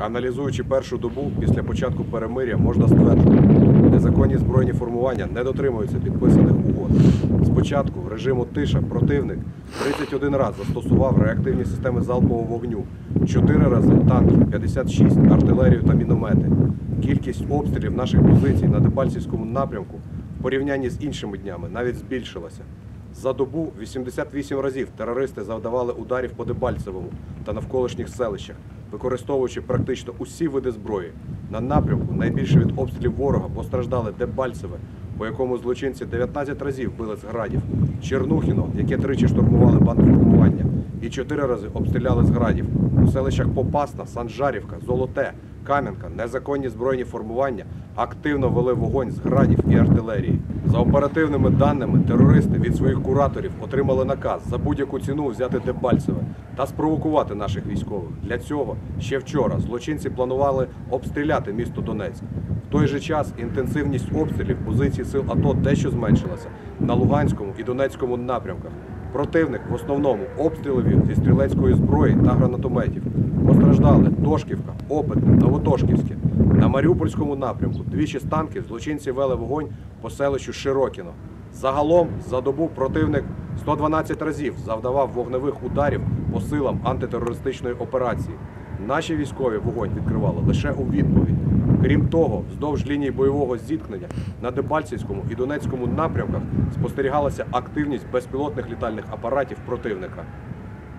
Аналізуючи першу добу після початку перемиря, можна стверджувати, незаконні збройні формування не дотримуються підписаних угод. Спочатку режиму тиша противник 31 раз застосував реактивні системи залпового вогню, 4 рази танки, 56, артилерію та міномети. Кількість обстрілів наших позицій на Дебальцівському напрямку в порівнянні з іншими днями навіть збільшилася. За добу 88 разів терористи завдавали ударів по Дебальцевому та навколишніх селищах, використовуючи практично усі види зброї. На напрямку найбільше від обстрілів ворога постраждали Дебальцеве, по якому злочинці 19 разів били з градів, Чернухіно, яке тричі штурмували бандформування, і чотири рази обстріляли з градів. У селищах Попасна, Санжарівка, Золоте, Кам'янка, незаконні збройні формування активно вели вогонь з градів і артилерії. За оперативними даними, терористи від своїх кураторів отримали наказ за будь-яку ціну взяти Дебальцеве та спровокувати наших військових. Для цього ще вчора злочинці планували обстріляти місто Донецьк. В той же час інтенсивність обстрілів позицій сил АТО дещо зменшилася на Луганському і Донецькому напрямках. Противник в основному обстріли зі стрілецької зброї та гранатометів. Постраждали Тошківка, Опитне, Новотошківське. На Маріупольському напрямку двічі з танків злочинці вели вогонь по селищу Широкіно. Загалом за добу противник 112 разів завдавав вогневих ударів по силам антитерористичної операції. Наші військові вогонь відкривали лише у відповідь. Крім того, вздовж лінії бойового зіткнення на Дебальцівському і Донецькому напрямках спостерігалася активність безпілотних літальних апаратів противника.